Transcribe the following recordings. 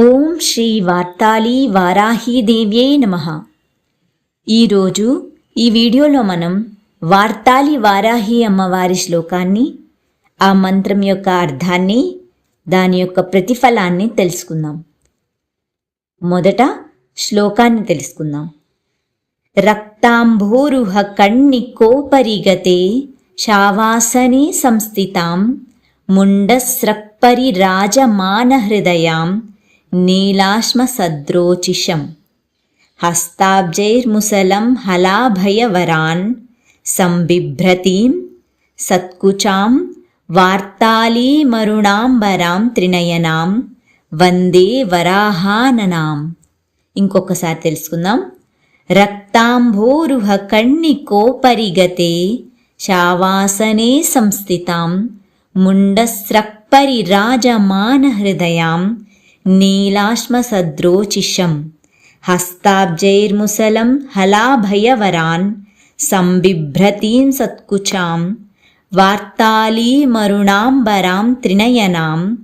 ఓం శ్రీ వార్తాళీ వారాహీదేవ్యే నమ. ఈరోజు ఈ వీడియోలో మనం వార్తాళి వారాహి అమ్మవారి శ్లోకాన్ని ఆ మంత్రం యొక్క అర్థాన్ని దాని యొక్క ప్రతిఫలాన్ని తెలుసుకుందాం. మొదట శ్లోకాన్ని తెలుసుకుందాం. రక్తాంభోరుహ కణ్ణి కోపరిగతే శావాసనే సంస్థితాం ముండస్రక్పరిరాజమానహృదయాం నీలాశ్మసద్రోచిషం హస్తాబ్జైర్ముసలం హలాభయవరాన్ సంబిభ్రతీం సత్కుచాం వార్తాళీమరుణాంబరాం త్రినయనాం వందే వరాహాననాం. ఇంకొకసారి తెలుసుకుందాం. రక్తాంభోరుహ కణ్ణి కోపరిగతే శావాసనే సంస్థితాం. ముండస్రక్పరిరాజమానహృదయాం. నీలాశ్మసద్రోచిషం హస్తాబ్జైర్ముసలం హలాభయవరాన్ సంబిభ్రతీం సత్కుచాం వార్తాళీమరుణాంబరాం త్రినయనాం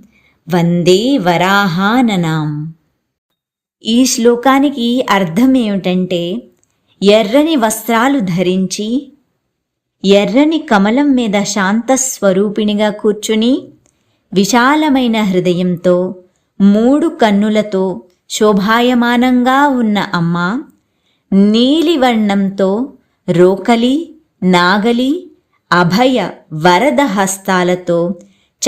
వందే వరాహాననాం. ఈ శ్లోకానికి అర్థం ఏమిటంటే ఎర్రని వస్త్రాలు ధరించి ఎర్రని కమలం మీద శాంత స్వరూపిణిగా కూర్చుని విశాలమైన హృదయంతో మూడు కన్నులతో శోభాయమానంగా ఉన్న అమ్మ నీలివర్ణంతో రోకలి నాగలి అభయ వరద హస్తాలతో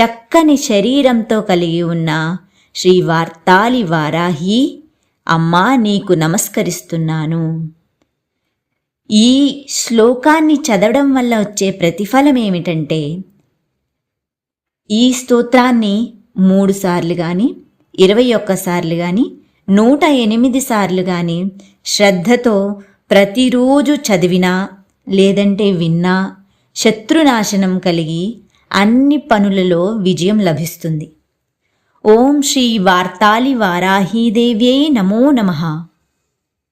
చక్కని శరీరంతో కలిగి ఉన్న శ్రీ వార్తాలి వారాహి అమ్మా నీకు నమస్కరిస్తున్నాను. ఈ శ్లోకాన్ని చదవడం వల్ల వచ్చే ప్రతిఫలం ఏమిటంటే ఈ స్తోత్రాన్ని మూడుసార్లు కానీ ఇరవై ఒక్కసార్లు కానీ నూట ఎనిమిది సార్లు కానీ శ్రద్ధతో ప్రతిరోజు చదివినా లేదంటే విన్నా శత్రునాశనం కలిగి అన్ని పనులలో విజయం లభిస్తుంది. ఓం శ్రీ వార్తాలి వారాహీదేవ్యై నమో నమః.